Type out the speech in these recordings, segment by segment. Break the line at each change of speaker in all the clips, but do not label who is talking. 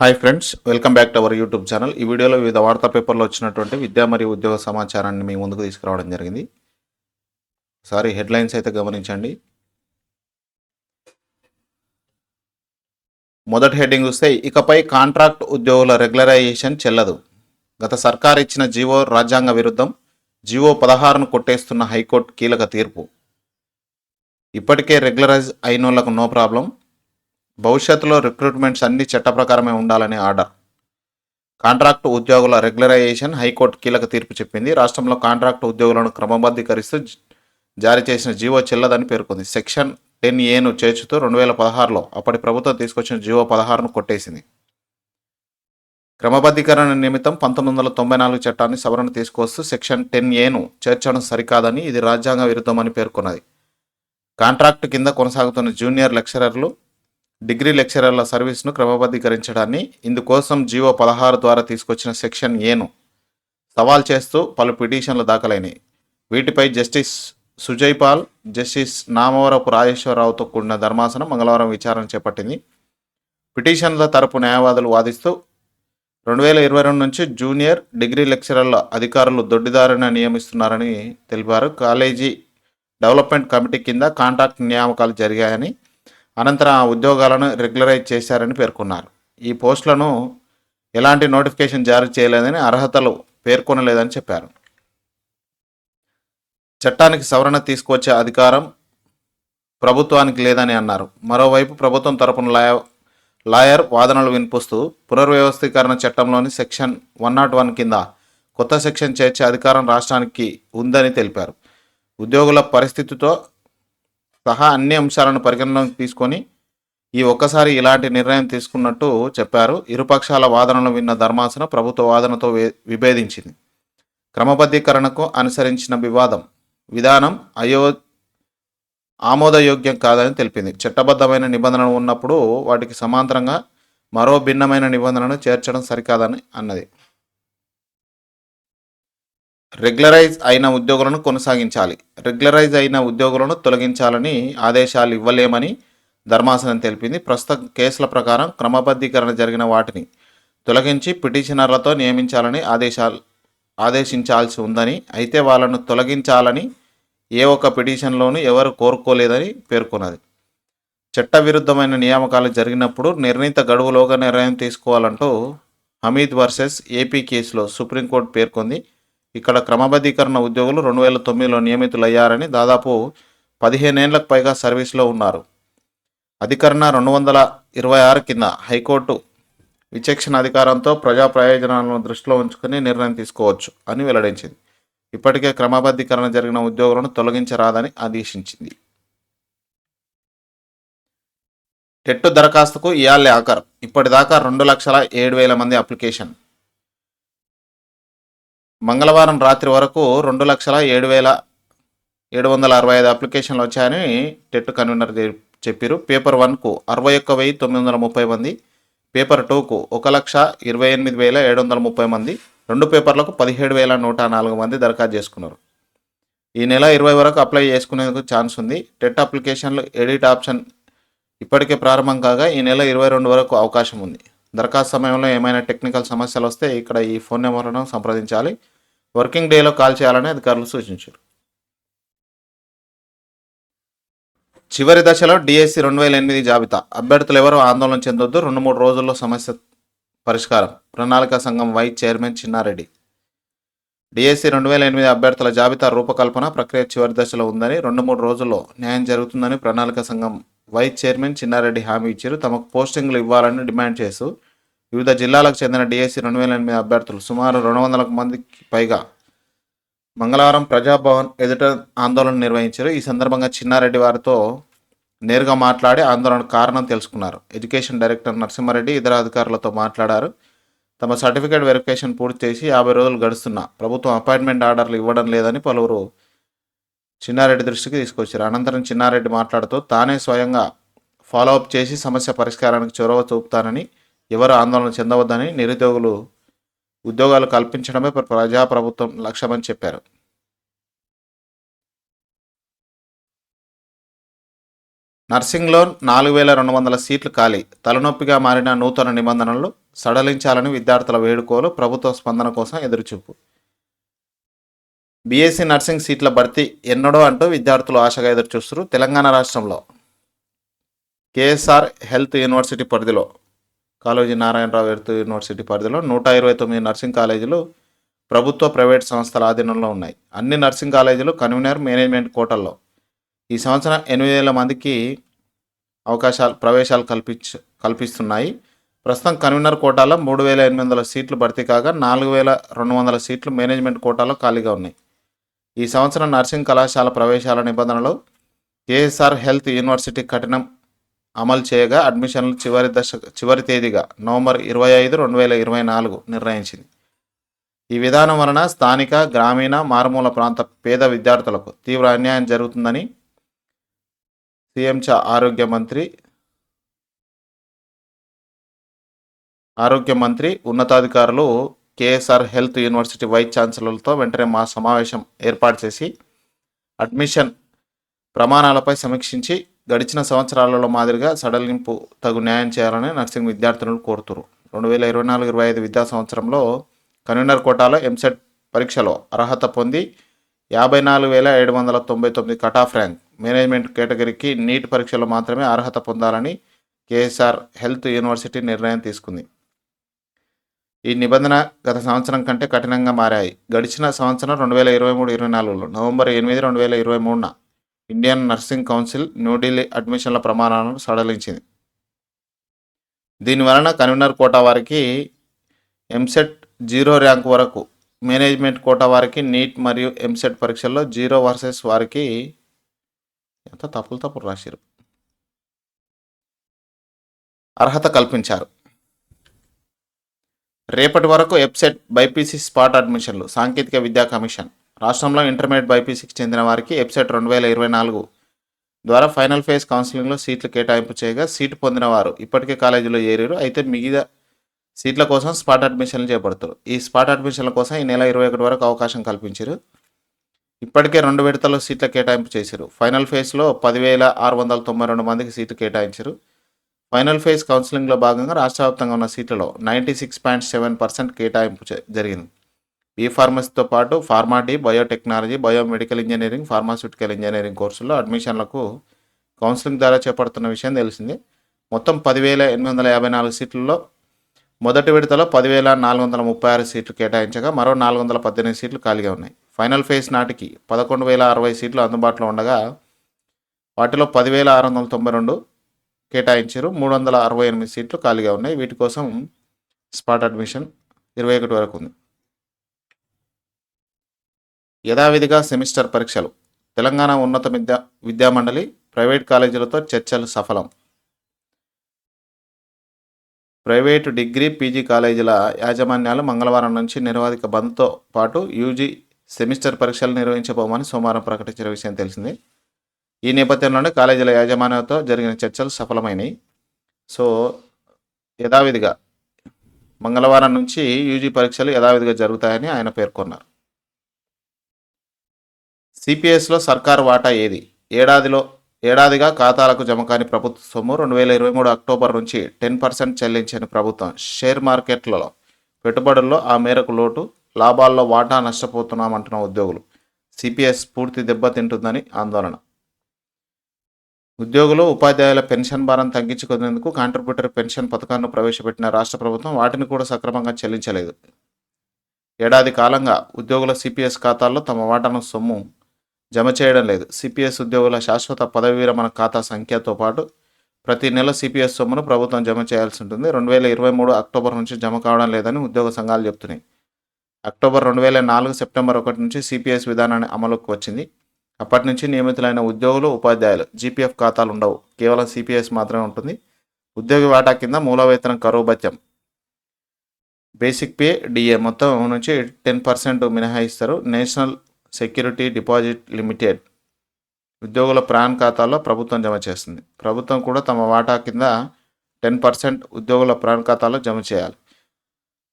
Hi friends welcome back to our YouTube channel. ఈ వీడియోలో వివిధ వార్తా పేపర్లో వచ్చినటువంటి విద్యా మరియు ఉద్యోగ సమాచారాన్ని మీ ముందుకు తీసుకురావడం జరిగింది. సారీ హెడ్లైన్స్ అయితే గమనించండి. మొదటి హెడ్డింగ్ చూస్తే ఇకపై కాంట్రాక్ట్ ఉద్యోగుల రెగ్యులరైజేషన్ చెల్లదు. గత సర్కార్ ఇచ్చిన జీవో రాజ్యాంగ విరుద్ధం జీవో పదహారును కొట్టేస్తున్న హైకోర్టు కీలక తీర్పు. ఇప్పటికే రెగ్యులరైజ్ అయిన నో ప్రాబ్లం. భవిష్యత్తులో రిక్రూట్మెంట్స్ అన్ని చట్ట ప్రకారమే ఉండాలనే ఆర్డర్. కాంట్రాక్ట్ ఉద్యోగుల రెగ్యులరైజేషన్ హైకోర్టు కీలక తీర్పు చెప్పింది. రాష్ట్రంలో కాంట్రాక్ట్ ఉద్యోగులను క్రమబద్ధీకరిస్తూ జారీ చేసిన జీవో చెల్లదని పేర్కొంది. సెక్షన్ టెన్ ఏను చేర్చుతూ రెండు వేల పదహారులో అప్పటి ప్రభుత్వం తీసుకొచ్చిన జీవో పదహారును కొట్టేసింది. క్రమబద్ధీకరణ నిమిత్తం పంతొమ్మిది వందల తొంభై నాలుగు చట్టాన్ని సవరణ తీసుకొస్తూ సెక్షన్ టెన్ ఏను చేర్చడం సరికాదని ఇది రాజ్యాంగ విరుద్ధమని పేర్కొన్నది. కాంట్రాక్ట్ కింద కొనసాగుతున్న జూనియర్ లెక్చరర్లు డిగ్రీ లెక్చరర్ల సర్వీస్ను క్రమబద్ధీకరించడాన్ని ఇందుకోసం జీవో పదహారు ద్వారా తీసుకొచ్చిన సెక్షన్ ఏను. సవాల్ చేస్తూ పలు పిటిషన్లు దాఖలైనాయి. వీటిపై జస్టిస్ సుజయ్ పాల్ జస్టిస్ నామవరపు రాజేశ్వరరావుతో కూడిన ధర్మాసనం మంగళవారం విచారణ చేపట్టింది. పిటిషన్ల తరపు న్యాయవాదులు వాదిస్తూ రెండు వేల ఇరవై రెండు నుంచి జూనియర్ డిగ్రీ లెక్చరర్ల అధికారులు దొడ్డిదారిన నియమిస్తున్నారని తెలిపారు. కాలేజీ డెవలప్మెంట్ కమిటీ కింద కాంట్రాక్ట్ నియామకాలు జరిగాయని అనంతరం ఆ ఉద్యోగాలను రెగ్యులరైజ్ చేశారని పేర్కొన్నారు. ఈ పోస్టులను ఎలాంటి నోటిఫికేషన్ జారీ చేయలేదని అర్హతలు పేర్కొనలేదని చెప్పారు. చట్టానికి సవరణ తీసుకువచ్చే అధికారం ప్రభుత్వానికి లేదని అన్నారు. మరోవైపు ప్రభుత్వం తరపున లాయ లాయర్ వాదనలు వినిపిస్తూ పునర్వ్యవస్థీకరణ చట్టంలోని సెక్షన్ వన్ నాట్ వన్ కింద కొత్త సెక్షన్ చేర్చే అధికారం రాష్ట్రానికి ఉందని తెలిపారు. ఉద్యోగుల పరిస్థితితో సహా అన్ని అంశాలను పరిగణలోకి తీసుకొని ఈ ఒక్కసారి ఇలాంటి నిర్ణయం తీసుకున్నట్టు చెప్పారు. ఇరుపక్షాల వాదనలు విన్న ధర్మాసనం ప్రభుత్వ వాదనతో విభేదించింది. క్రమబద్ధీకరణకు అనుసరించిన వివాదం విధానం అయో ఆమోదయోగ్యం కాదని తెలిపింది. చట్టబద్ధమైన నిబంధనలు ఉన్నప్పుడు వాటికి సమాంతరంగా మరో భిన్నమైన నిబంధనను చేర్చడం సరికాదని అన్నది. రెగ్యులరైజ్ అయిన ఉద్యోగులను కొనసాగించాలి. రెగ్యులరైజ్ అయిన ఉద్యోగులను తొలగించాలని ఆదేశాలు ఇవ్వలేమని ధర్మాసనం తెలిపింది. ప్రస్తుత కేసుల ప్రకారం క్రమబద్ధీకరణ జరిగిన వాటిని తొలగించి పిటిషనర్లతో నియమించాలని ఆదేశాలు ఆదేశించాల్సి ఉందని అయితే వాళ్ళను తొలగించాలని ఏ ఒక్క పిటిషన్లోనూ ఎవరు కోరుకోలేదని పేర్కొన్నది. చట్టవిరుద్ధమైన నియామకాలు జరిగినప్పుడు నిర్ణీత గడువులోగా నిర్ణయం తీసుకోవాలంటూ హమీద్ వర్సెస్ ఏపీ కేసులో సుప్రీంకోర్టు పేర్కొంది. ఇక్కడ క్రమబద్ధీకరణ ఉద్యోగులు రెండు వేల తొమ్మిదిలో నియమితులయ్యారని దాదాపు పదిహేనేళ్ళకు పైగా సర్వీస్లో ఉన్నారు. అధికరణ రెండు వందల ఇరవై ఆరు కింద హైకోర్టు విచక్షణ అధికారంతో ప్రజా ప్రయోజనాలను దృష్టిలో ఉంచుకుని నిర్ణయం తీసుకోవచ్చు అని వెల్లడించింది. ఇప్పటికే క్రమబద్ధీకరణ జరిగిన ఉద్యోగులను తొలగించరాదని ఆదేశించింది. టెట్టు దరఖాస్తుకు ఇయాలే ఆఖరు. ఇప్పటిదాకా రెండు లక్షల ఏడు వేల మంది అప్లికేషన్ మంగళవారం రాత్రి వరకు రెండు లక్షల ఏడు వేల ఏడు వందల అరవై ఐదు అప్లికేషన్లు వచ్చాయని టెట్ కన్వీనర్ చెప్పారు. పేపర్ వన్కు అరవై ఒక్క వెయ్యి తొమ్మిది వందల ముప్పై మంది పేపర్ టూకు ఒక లక్ష ఇరవై ఎనిమిది వేల ఏడు వందల ముప్పై మంది రెండు పేపర్లకు పదిహేడు వేల నూట నాలుగు మంది దరఖాస్తు చేసుకున్నారు. ఈ నెల ఇరవై వరకు అప్లై చేసుకునేందుకు ఛాన్స్ ఉంది. టెట్ అప్లికేషన్లు ఎడిట్ ఆప్షన్ ఇప్పటికే ప్రారంభం కాగా ఈ నెల ఇరవై రెండు వరకు అవకాశం ఉంది. దరఖాస్తు సమయంలో ఏమైనా టెక్నికల్ సమస్యలు వస్తే ఇక్కడ ఈ ఫోన్ నెంబర్ను సంప్రదించాలి. వర్కింగ్ డేలో కాల్ చేయాలని అధికారులు సూచించారు. చివరి దశలో డిఎస్సి రెండు వేల ఎనిమిది జాబితా. అభ్యర్థులు ఎవరూ ఆందోళన చెందొద్దు. రెండు మూడు రోజుల్లో సమస్య పరిష్కారం. ప్రణాళిక సంఘం వైస్ చైర్మన్ చిన్నారెడ్డి. డిఎస్సి రెండు వేల ఎనిమిది అభ్యర్థుల జాబితా రూపకల్పన ప్రక్రియ చివరి దశలో ఉందని రెండు మూడు రోజుల్లో న్యాయం జరుగుతుందని ప్రణాళిక సంఘం వైస్ చైర్మన్ చిన్నారెడ్డి హామీ ఇచ్చారు. తమకు పోస్టింగ్లు ఇవ్వాలని డిమాండ్ చేస్తూ వివిధ జిల్లాలకు చెందిన డిఎస్సి రెండు వేల ఎనిమిది అభ్యర్థులు సుమారు రెండు వందల మందికి పైగా మంగళవారం ప్రజాభవన్ ఎదుట ఆందోళన నిర్వహించారు. ఈ సందర్భంగా చిన్నారెడ్డి వారితో నేరుగా మాట్లాడి ఆందోళన కారణం తెలుసుకున్నారు. ఎడ్యుకేషన్ డైరెక్టర్ నరసింహారెడ్డి ఇతర అధికారులతో మాట్లాడారు. తమ సర్టిఫికేట్ వెరిఫికేషన్ పూర్తి చేసి యాభై రోజులు గడుస్తున్నా. ప్రభుత్వం అపాయింట్మెంట్ ఆర్డర్లు ఇవ్వడం లేదని పలువురు చిన్నారెడ్డి దృష్టికి తీసుకొచ్చారు. అనంతరం చిన్నారెడ్డి మాట్లాడుతూ తానే స్వయంగా ఫాలోఅప్ చేసి సమస్య పరిష్కారానికి చొరవ చూపుతానని ఎవరు ఆందోళన చెందవద్దని నిరుద్యోగులు ఉద్యోగాలు కల్పించడమే ప్రజాప్రభుత్వం లక్ష్యమని చెప్పారు. నర్సింగ్లో నాలుగు వేల రెండు వందల సీట్లు ఖాళీ. తలనొప్పిగా మారిన నూతన నిబంధనలు సడలించాలని విద్యార్థుల వేడుకోలు ప్రభుత్వ స్పందన కోసం ఎదురుచూపు. బీఎస్సీ నర్సింగ్ సీట్ల భర్తీ ఎన్నడో అంటూ విద్యార్థులు ఆశగా ఎదురు ఎదురుచూస్తారు తెలంగాణ రాష్ట్రంలో. కేఎస్ఆర్ హెల్త్ యూనివర్సిటీ పరిధిలో కాళోజీ నారాయణరావు హెల్త్ యూనివర్సిటీ పరిధిలో నూట ఇరవై తొమ్మిది నర్సింగ్ కాలేజీలు ప్రభుత్వ ప్రైవేట్ సంస్థల ఆధీనంలో ఉన్నాయి. అన్ని నర్సింగ్ కాలేజీలు కన్వీనర్ మేనేజ్మెంట్ కోటల్లో. ఈ సంవత్సరం ఎనిమిది వేల మందికి అవకాశాలు ప్రవేశాలు కల్పించ కల్పిస్తున్నాయి. ప్రస్తుతం కన్వీనర్ కోటాలో మూడు వేల ఎనిమిది వందల సీట్లు భర్తీ కాగా నాలుగు వేల రెండు వందల సీట్లు మేనేజ్మెంట్ కోటాలో ఖాళీగా ఉన్నాయి. ఈ సంవత్సరం నర్సింగ్ కళాశాల ప్రవేశాల నిబంధనలు కేఎస్ఆర్ హెల్త్ యూనివర్సిటీ కఠినం అమలు చేయగా అడ్మిషన్లు చివరి దశ చివరి తేదీగా నవంబర్ ఇరవై ఐదు రెండు వేల ఇరవై నాలుగు నిర్ణయించింది. ఈ విధానం వలన స్థానిక గ్రామీణ మారుమూల ప్రాంత పేద విద్యార్థులకు తీవ్ర అన్యాయం జరుగుతుందని సీఎం చ ఆరోగ్య మంత్రి ఆరోగ్య మంత్రి ఉన్నతాధికారులు కేఎస్ఆర్ హెల్త్ యూనివర్సిటీ వైస్ ఛాన్సలర్లతో వెంటనే మా సమావేశం ఏర్పాటు చేసి అడ్మిషన్ ప్రమాణాలపై సమీక్షించి గడిచిన సంవత్సరాలలో మాదిరిగా సడలింపు తగు న్యాయం చేయాలని నర్సింగ్ విద్యార్థులను కోరుతురు. రెండు వేల ఇరవై నాలుగు ఇరవై ఐదు విద్యా సంవత్సరంలో కన్వీనర్ కోటాలో ఎంసెట్ పరీక్షలో అర్హత పొంది యాభై నాలుగు వేల ఏడు వందల తొంభై తొమ్మిది కటాఫ్ ర్యాంక్. మేనేజ్మెంట్ కేటగిరీకి నీట్ పరీక్షలో మాత్రమే అర్హత పొందాలని కేఎస్ఆర్ హెల్త్ యూనివర్సిటీ నిర్ణయం తీసుకుంది. ఈ నిబంధన గత సంవత్సరం కంటే కఠినంగా మారాయి. గడిచిన సంవత్సరం రెండు వేల ఇరవై మూడు ఇరవై నాలుగులో నవంబర్ ఎనిమిది రెండు వేల ఇరవై మూడున ఇండియన్ నర్సింగ్ కౌన్సిల్ న్యూఢిల్లీ అడ్మిషన్ల ప్రమాణాలను సడలించింది. దీని వలన కన్వీనర్ కోటా వారికి ఎంసెట్ జీరో ర్యాంక్ వరకు మేనేజ్మెంట్ కోటా వారికి నీట్ మరియు ఎంసెట్ పరీక్షల్లో జీరో వర్సెస్ వారికి ఎంత తప్పులు తప్పులు రాశారు అర్హత కల్పించారు. రేపటి వరకు వెబ్సైట్ బైపీసీ స్పాట్ అడ్మిషన్లు సాంకేతిక విద్యా కమిషన్. రాష్ట్రంలో ఇంటర్మీడియట్ బైపీసీకి చెందిన వారికి వెబ్సైట్ రెండు వేల ఇరవై నాలుగు ద్వారా ఫైనల్ ఫేజ్ కౌన్సిలింగ్లో సీట్లు కేటాయింపు చేయగా సీటు పొందిన వారు ఇప్పటికే కాలేజీలో చేరారు అయితే మిగతా సీట్ల కోసం స్పాట్ అడ్మిషన్లు చేపడతారు ఈ స్పాట్ అడ్మిషన్ల కోసం ఈ నెల ఇరవై ఒకటి వరకు అవకాశం కల్పించారు ఇప్పటికే రెండు విడతల్లో సీట్ల కేటాయింపు చేశారు ఫైనల్ ఫేజ్లో పదివేల ఆరు వందల తొంభై రెండు మందికి సీట్లు కేటాయించారు ఫైనల్ ఫేజ్ కౌన్సిలింగ్లో భాగంగా రాష్ట్ర వ్యాప్తంగా ఉన్న సీట్లలో ninety six point seven percent కేటాయింపు జరిగింది. బీ ఫార్మసీతో పాటు Pharm D biotechnology biomedical engineering pharmaceutical engineering కోర్సుల్లో అడ్మిషన్లకు కౌన్సిలింగ్ ద్వారా చేపడుతున్న విషయం తెలిసింది. మొత్తం పదివేల ఎనిమిది వందల యాభై నాలుగు సీట్లలో మొదటి విడతలో పదివేల నాలుగు వందల ముప్పై ఆరు సీట్లు కేటాయించగా మరో నాలుగు వందల పద్దెనిమిది సీట్లు ఖాళీగా ఉన్నాయి. ఫైనల్ ఫేజ్ నాటికి పదకొండు వేల అరవై సీట్లు అందుబాటులో ఉండగా వాటిలో పదివేల ఆరు వందల తొంభై రెండు కేటాయించారు. మూడు వందల అరవై ఎనిమిది సీట్లు ఖాళీగా ఉన్నాయి. వీటి కోసం స్పాట్ అడ్మిషన్ ఇరవై ఒకటి వరకు ఉంది. యథావిధిగా సెమిస్టర్ పరీక్షలు. తెలంగాణ ఉన్నత విద్యా విద్యామండలి ప్రైవేట్ కాలేజీలతో చర్చలు సఫలం. ప్రైవేటు డిగ్రీ పీజీ కాలేజీల యాజమాన్యాలు మంగళవారం నుంచి నిరవధిక బంద్తో పాటు యూజీ సెమిస్టర్ పరీక్షలు నిర్వహించబోమని సోమవారం ప్రకటించిన విషయం తెలిసింది. ఈ నేపథ్యంలోనే కాలేజీల యాజమాన్యంతో జరిగిన చర్చలు సఫలమైనాయి. సో యథావిధిగా మంగళవారం నుంచి యూజీ పరీక్షలు యథావిధిగా జరుగుతాయని ఆయన పేర్కొన్నారు. సిపిఎస్లో సర్కారు వాటా ఏది? ఏడాదిలో ఏడాదిగా ఖాతాలకు జమ కాని ప్రభుత్వ సొమ్ము రెండు వేల ఇరవై మూడు అక్టోబర్ నుంచి టెన్ పర్సెంట్ చెల్లించని ప్రభుత్వం. షేర్ మార్కెట్లలో పెట్టుబడుల్లో ఆ మేరకు లోటు లాభాల్లో వాటా నష్టపోతున్నామంటున్న ఉద్యోగులు. సిపిఎస్ పూర్తి దెబ్బతింటుందని ఆందోళన. ఉద్యోగులు ఉపాధ్యాయుల పెన్షన్ భారం తగ్గించుకునేందుకు కాంట్రిబ్యూటర్ పెన్షన్ పథకాన్ని ప్రవేశపెట్టిన రాష్ట్ర ప్రభుత్వం వాటిని కూడా సక్రమంగా చెల్లించలేదు. ఏడాది కాలంగా ఉద్యోగుల సిపిఎస్ ఖాతాల్లో తమ వాటాను సొమ్ము జమ చేయడం లేదు. సిపిఎస్ ఉద్యోగుల శాశ్వత పదవి విరమణ ఖాతా సంఖ్యతో పాటు ప్రతి నెల సిపిఎస్ సొమ్మును ప్రభుత్వం జమ చేయాల్సి ఉంటుంది. రెండు వేల ఇరవై మూడు అక్టోబర్ నుంచి జమ కావడం లేదని ఉద్యోగ సంఘాలు చెప్తున్నాయి. అక్టోబర్ రెండు వేల నాలుగు సెప్టెంబర్ ఒకటి నుంచి సిపిఎస్ విధానాన్ని అమలుకు వచ్చింది. అప్పటి నుంచి నియమితులైన ఉద్యోగులు ఉపాధ్యాయులు జీపీఎఫ్ ఖాతాలు ఉండవు. కేవలం సిపిఎస్ మాత్రమే ఉంటుంది. ఉద్యోగి వాటా కింద మూల వేతనం కరువు భత్యం బేసిక్ పే డిఏ మొత్తం నుంచి ten percent మినహాయిస్తారు. National security deposit limited. ఉద్యోగుల ప్రాన్ ఖాతాలో ప్రభుత్వం జమ చేస్తుంది. ప్రభుత్వం కూడా తమ వాటా కింద టెన్ పర్సెంట్ ఉద్యోగుల ప్రాణ ఖాతాలో జమ చేయాలి.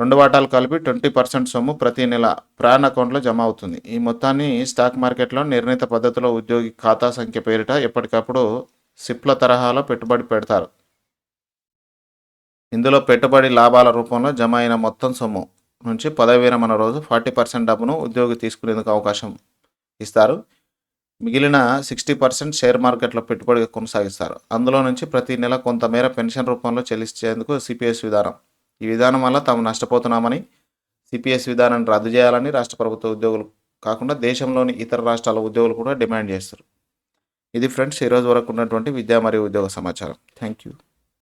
రెండు వాటాలు కలిపి ట్వంటీ పర్సెంట్ సొమ్ము ప్రతి నెల ప్రాన్ అకౌంట్లో జమ అవుతుంది. ఈ మొత్తాన్ని స్టాక్ మార్కెట్లో నిర్ణీత పద్ధతిలో ఉద్యోగి ఖాతా సంఖ్య పేరిట ఎప్పటికప్పుడు సిప్ల తరహాలో పెట్టుబడి పెడతారు. ఇందులో పెట్టుబడి లాభాల రూపంలో జమ అయిన మొత్తం సొమ్ము నుంచి పదవి విరమణ రోజు ఫార్టీ పర్సెంట్ డబ్బును ఉద్యోగి తీసుకునేందుకు అవకాశం ఇస్తారు. మిగిలిన సిక్స్టీ పర్సెంట్ షేర్ మార్కెట్లో పెట్టుబడిగా కొనసాగిస్తారు. అందులో నుంచి ప్రతి నెల కొంతమేర పెన్షన్ రూపంలో చెల్లించేందుకు సిపిఎస్ విధానం ఈ విధానం వల్ల తాము నష్టపోతున్నామని సిపిఎస్ విధానాన్ని రద్దు చేయాలని రాష్ట్ర ప్రభుత్వ ఉద్యోగులు కాకుండా దేశంలోని ఇతర రాష్ట్రాల ఉద్యోగులు కూడా డిమాండ్ చేస్తారు. ఇది ఫ్రెండ్స్ ఈరోజు వరకు ఉన్నటువంటి విద్యా మరియు ఉద్యోగ సమాచారం. Thank you.